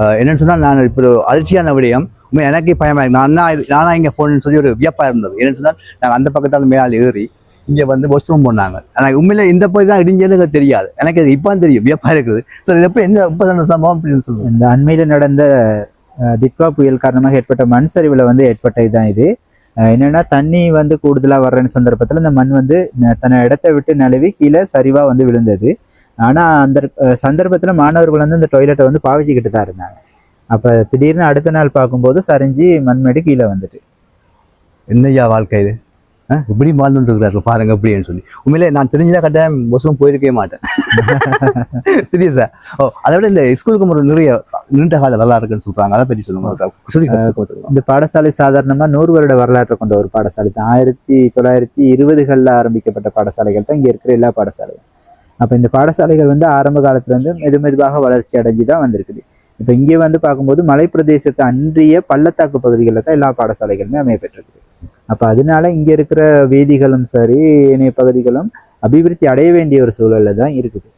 என்னென்னு என்னன்னு சொன்னால் நான் இப்போ அதிர்ச்சியான விடயம். உண்மை எனக்கு பயமா இருக்கு. நான் தான் நானா இங்கே போகணுன்னு சொல்லி ஒரு வியப்பாக இருந்தது. என்னன்னு சொன்னால் நாங்கள் அந்த பக்கத்தால் மேலே ஏறி இங்கே வந்து வாஷ்ரூம் போனாங்க. ஆனால் உண்மையில இந்த போய் தான் இடிஞ்சதுங்க தெரியாது. எனக்கு இது இப்போ தெரியும். வியப்பாக இருக்குது. ஸோ இது எப்போ என்ன இப்போ அந்த சம்பவம் அப்படின்னு சொல்லுவேன் இந்த அண்மையில் நடந்த திக்வா புயல் காரணமாக ஏற்பட்ட மண் சரிவில் வந்து ஏற்பட்ட இதுதான் இது. என்னென்னா தண்ணி வந்து கூடுதலாக வர்ற சந்தர்ப்பத்தில் இந்த மண் வந்து தன்னை இடத்த இடத்தை விட்டு நழுவி கீழே சரிவாக வந்து விழுந்தது. ஆனால் அந்த சந்தர்ப்பத்தில் மாணவர்கள் வந்து இந்த டாய்லெட்டை வந்து பாவிச்சுக்கிட்டு தான் இருந்தாங்க. அப்போ திடீர்னு அடுத்த நாள் பார்க்கும்போது சரிஞ்சு மண்மேடு கீழே வந்துட்டு. என்னய்யா வாழ்க்கை இது? இப்படி வாழ்ந்துட்டு இருக்கிறாரு பாருங்க அப்படின்னு சொல்லி. உண்மையிலே நான் தெரிஞ்சுதான் கட்டாயம் பஸ்ஸும் போயிருக்கவே மாட்டேன். சீரியஸா ஓ அதை விட இந்த ஸ்கூலுக்கு ஒரு நிறைய நீண்ட கால நல்லா இருக்குன்னு சொல்றாங்க. அதை பற்றி சொல்லுங்க. இந்த பாடசாலை சாதாரணமாக நூறு வருட வரலாற்றை கொண்ட ஒரு பாடசாலை தான். ஆயிரத்தி தொள்ளாயிரத்தி இருபதுகளில் ஆரம்பிக்கப்பட்ட பாடசாலைகள் தான் இங்கே இருக்கிற எல்லா பாடசாலைகளும். அப்போ இந்த பாடசாலைகள் வந்து ஆரம்ப காலத்துல இருந்து மெது மெதுவாக வளர்ச்சி அடைஞ்சு தான் வந்திருக்குது. இப்போ இங்கே வந்து பார்க்கும்போது மலை பிரதேசத்தை அன்றிய பள்ளத்தாக்கு பகுதிகளில் தான் எல்லா பாடசாலைகளுமே அமையப்பட்டிருக்குது அப்போ அதனால இங்கே இருக்கிற வீதிகளும் சரி ஏனைய பகுதிகளும் அபிவிருத்தி அடைய வேண்டிய ஒரு சூழல்ல தான் இருக்குது.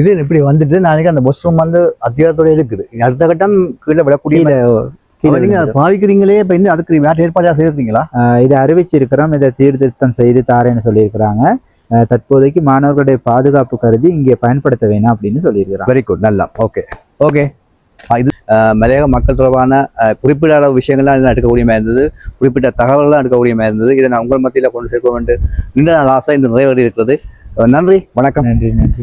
இது இப்படி வந்துட்டு நாளைக்கு அந்த பஸ் ரூம் வந்து அத்தியாரத்தோட இருக்குது. அடுத்த கட்டம் கீழே விடக்கூடிய பாவிக்கிறீங்களே இப்ப இன்னும் அதுக்கு வேற ஏற்பாடா செய்திருக்கீங்களா? இதை அறிவிச்சிருக்கிறோம். இதை சீர்திருத்தம் செய்து தாரேன்னு சொல்லியிருக்கிறாங்க. தற்போதைக்கு மாணவர்களுடைய பாதுகாப்பு கருதி இங்கே பயன்படுத்த வேணாம் அப்படின்னு சொல்லியிருக்கிறாங்க. வெரி குட் நல்லா. ஓகே ஓகே இது மலையக மக்கள் தொடர்பான அஹ், குறிப்பிடாத விஷயங்கள்லாம் இன்னும் எடுக்கக்கூடிய மாதிரி இருந்தது. குறிப்பிட்ட தகவல்கள்லாம் எடுக்கக்கூடிய மாதிரி இருந்தது. இதை நான் உங்கள் மத்தியில் கொண்டு சேர்க்க வேண்டும். நீண்ட நாள் ஆசை இந்த நிறைவேறி இருக்கிறது. நன்றி. வணக்கம். நன்றி நன்றி.